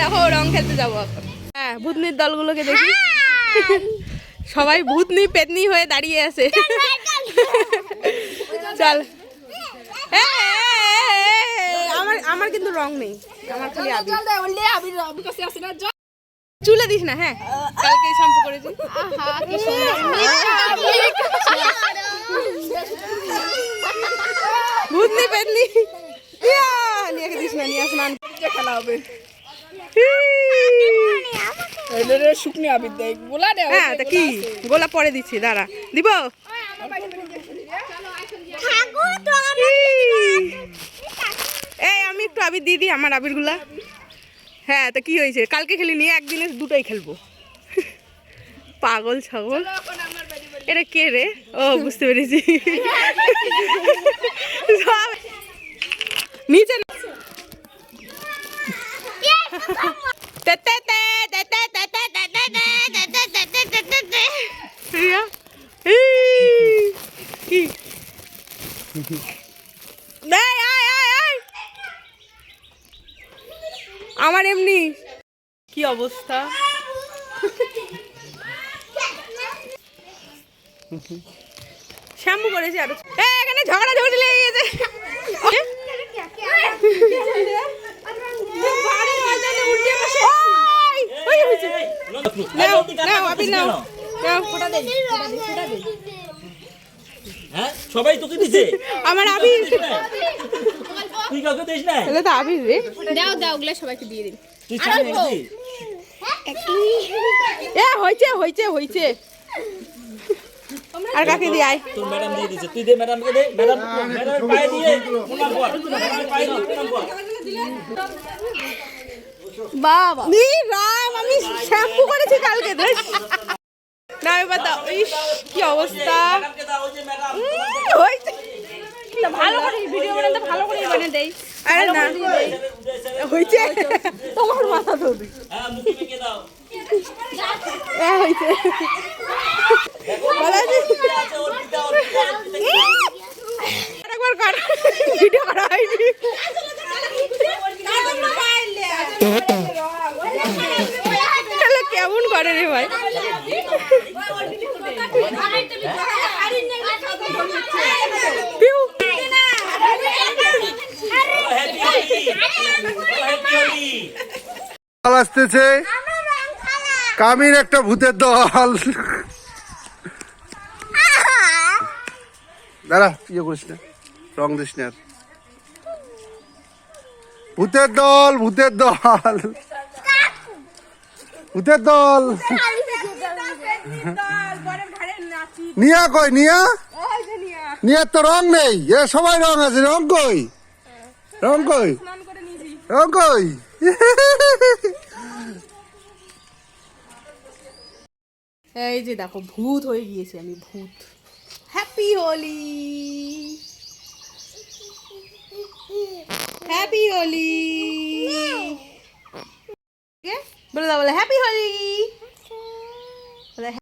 দেখো, রং খেলতে যাব হ্যাঁ ভূতনির দলগুলোকে দেখি। সবাই ভূতনি, পেতনি হয়ে দাঁড়িয়ে আছে। চল। আমার আমার কিন্তু রং নেই। আমার খালি চুলে দিস না হ্যাঁ। কালকে শ্যাম্পু করেছি। ভূতনি, পেতনি। নিয়ে দিস না, নিয়ে স্নান খেলা হবে। শুকনি আবির দেয় হ্যাঁ তা কি গোলা পরে দিচ্ছি দাঁড়া। দিব? এই আমি একটু আবির দিয়ে দিই আমার আবিরগুলা। হ্যাঁ তা কি হয়েছে? কালকে খেলি নিয়ে একদিনে দুটোই খেলব। পাগল ছাগল। এটা কে রে? ও বুঝতে পেরেছি। নিচে আমার এমনি কি অবস্থা? শ্যাম্পু করেছি আরও। এখানে ঝগড়া ঝগড়ি নাও, নাও, আবির নাও। নাও। হ্যাঁ সবাই তোকে দিছে আমার আবির তুই কাউকে দিস না তাহলে তো আবির রে দাও দাও ওগুলা সবাইকে দিয়ে দিন তুই চাবি দিছিস এ হয়েছে হয়েছে হয়েছে আর কাকে দিয়ে আয় তোর ম্যাডাম দিয়ে দিছে তুই দে ম্যাডামকে দে ম্যাডাম ম্যাডামের পায়ে দিয়ে প্রণাম কর ম্যাডামের পায়ে দিয়ে প্রণাম কর বাবা নি রাম আমি শ্যাম্পু করেছি কালকে ধরে না এবার দাও ইস কি অবস্থা হয়েছে ভালো করে ভিডিও বানাতে ভালো করে বানিয়ে দেই আরে না হয়েছে তোমার মাথা ধরবি হয়েছে বলা একবার কর ভিডিও করা হয়নি রে ভাই। আসতেছে। কামির একটা ভূতের দল। দাঁড়া ইয়ে করিস না। রং দিস না ভূতের দল ভূতের দল। ভূতের দল। নিয়া কই, নিয়া? নিয়ার তো রং নেই। এ সবাই রং আছে, রং কই? রং কই? রং কই? এই যে দেখো, ভূত হয়ে গিয়েছি আমি, ভূত। হ্যাপি হোলি হ্যাপি হোলি বলে দাও বলে হ্যাপি হোলি